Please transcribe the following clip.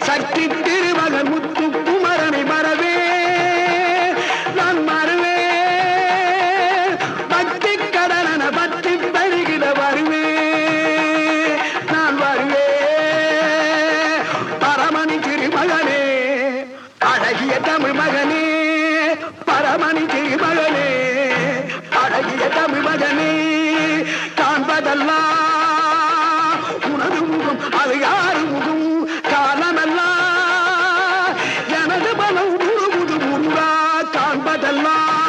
சக்தி திருமக முத்து குமரனை மறவே. நான் மறவே. பக்தி கடன பக்தி பெருகிட வருவே. நான் வருவே. பரமணி திருமகனே அழகிய தமிழ் மகனே பரமணி திருமகனே அழகிய தமிழ் மகனே காண்பதெல்லாம் இதெல்லாம்